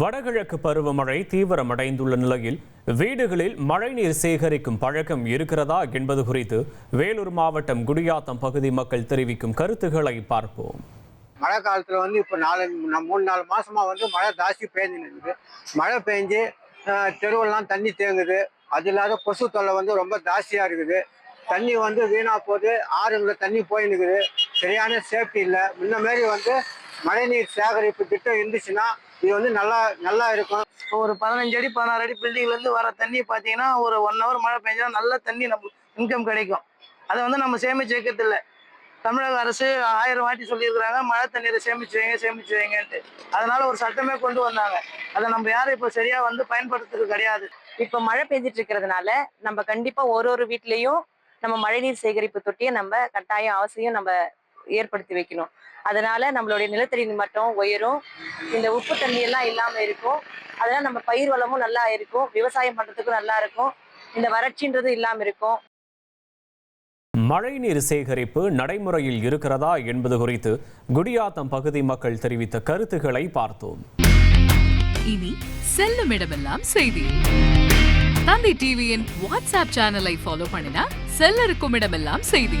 வடகிழக்கு பருவமழை தீவிரமடைந்துள்ள நிலையில் வீடுகளில் மழைநீர் சேகரிக்கும் பழக்கம் இருக்கிறதா என்பது குறித்து வேலூர் மாவட்டம் குடியாத்தம் பகுதி மக்கள் தெரிவிக்கும் கருத்துக்களை பார்ப்போம். மழை காலத்தில் வந்து இப்போ நாலு மூணு நாலு மாசமா வந்து மழை ஜாஸ்தி பெய்ஞ்சுன்னு இருக்குது. மழை பெஞ்சு தெருவெல்லாம் தண்ணி தேங்குது. அது இல்லாத கொசு தொல்லை வந்து ரொம்ப ஜாஸ்தியாக இருக்குது. தண்ணி வந்து வீணா போகுது ஆறுங்களை தண்ணி போயின்னு இருக்குது சரியான சேஃப்டி இல்லை. முன்ன மாரி வந்து மழைநீர் சேகரிப்பு திட்டம் இருந்துச்சுன்னா இது வந்து நல்லா நல்லா இருக்கும். ஒரு பதினஞ்சு அடி பதினாறு அடி பில்டிங்ல இருந்து வர தண்ணி பார்த்தீங்கன்னா ஒரு ஒன் ஹவர் மழை பெஞ்சா நல்ல தண்ணி நம்ம இன்கம் கிடைக்கும். அதை வந்து நம்ம சேமிச்சு வைக்கிறது இல்லை தமிழக அரசு ஆயிரம் வாட்டி சொல்லியிருக்கிறாங்க மழை தண்ணீரை சேமிச்சு வைங்க சேமிச்சு வைங்கன்ட்டு. அதனால ஒரு சட்டமே கொண்டு வந்தாங்க. அதை நம்ம யாரும் இப்போ சரியா வந்து பயன்படுத்துறது கிடையாது. இப்போ மழை பெஞ்சிட்டு இருக்கிறதுனால நம்ம கண்டிப்பா ஒரு ஒரு வீட்லயும் நம்ம மழைநீர் சேகரிப்பு தொட்டியை நம்ம கட்டாயம் அவசியம் நம்ம ஏற்படுத்தி வைக்கணும். அதனால நம்மளுடைய நிலத்தடி மட்டம் உயரும். இந்த உப்பு தண்ணி எல்லாம் இல்லாம இருக்கும். அதனால நம்ம பயிர் வளமும் நல்லா இருக்கும். விவசாயம் பண்றதுக்கும் நல்லா இருக்கும். இந்த வறட்சின்றது இல்லாம இருக்கும். மழைநீர் சேகரிப்பு நடைமுறையில் இருக்கிறதா என்பது குறித்து குடியாத்தம் பகுதி மக்கள் தெரிவித்த கருத்துக்களை பார்த்தோம். இனி செல்லும் இடமெல்லாம் செய்தி. தந்தை டிவியின் வாட்ஸ்அப் சேனலை ஃபாலோ பண்ணினா செல்ல இருக்கும் இடமெல்லாம் செய்தி.